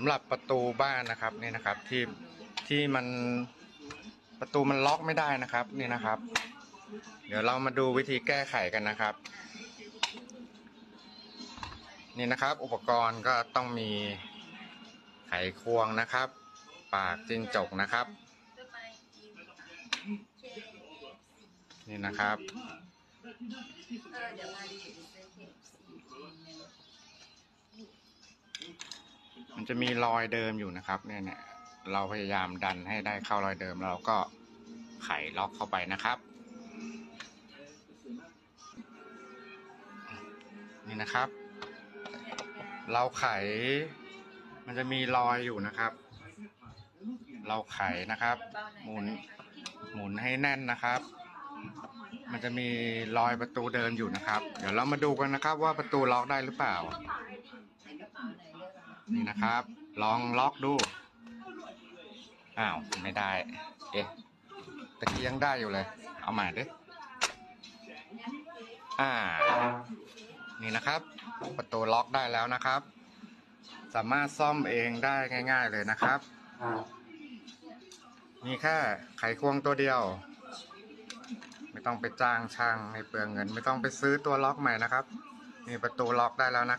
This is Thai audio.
ำหรับประตูบ้านนะครับนี่นะครับที่ที่มันประตูมันล็อกไม่ได้นะครับนี่นะครับ เดี๋ยวเรามาดูวิธีแก้ไขกันนะครับ นี่นะครับ อุปกรณ์ก็ต้องมีไขควงนะครับ ปากจิ้งจกนะครับ นี่นะครับ มันจะมีรอยเดิมอยู่นะครับ เนี่ยเนี่ยเราพยายามดันให้ได้เข้ารอยเดิมเราก็ไขล็อกเข้าไปนะครับ นี่นะครับ เราไข มันจะมีรอยอยู่นะครับ เราไขนะครับ หมุนหมุนให้แน่นนะครับ มันจะมีรอยประตูเดิมอยู่นะครับ เดี๋ยวเรามาดูกันนะครับ ว่าประตูล็อกได้หรือเปล่า นี่นะครับ ลองล็อกดู อ้าว ไม่ได้ เอ๊ะ ตะกี้ยังได้อยู่เลย เอาใหม่ดิอ่า นี่นะครับ ประตูล็อกได้แล้วนะครับ สามารถซ่อมเองได้ง่าย ๆเลยนะครับ มีแค่ไขควงตัวเดียว ไม่ต้องไปจ้างช่างไม่เปลืองเงิน ไม่ต้องไปซื้อตัวล็อกใหม่นะครับนี่ประตูล็อกได้แล้วนะครับ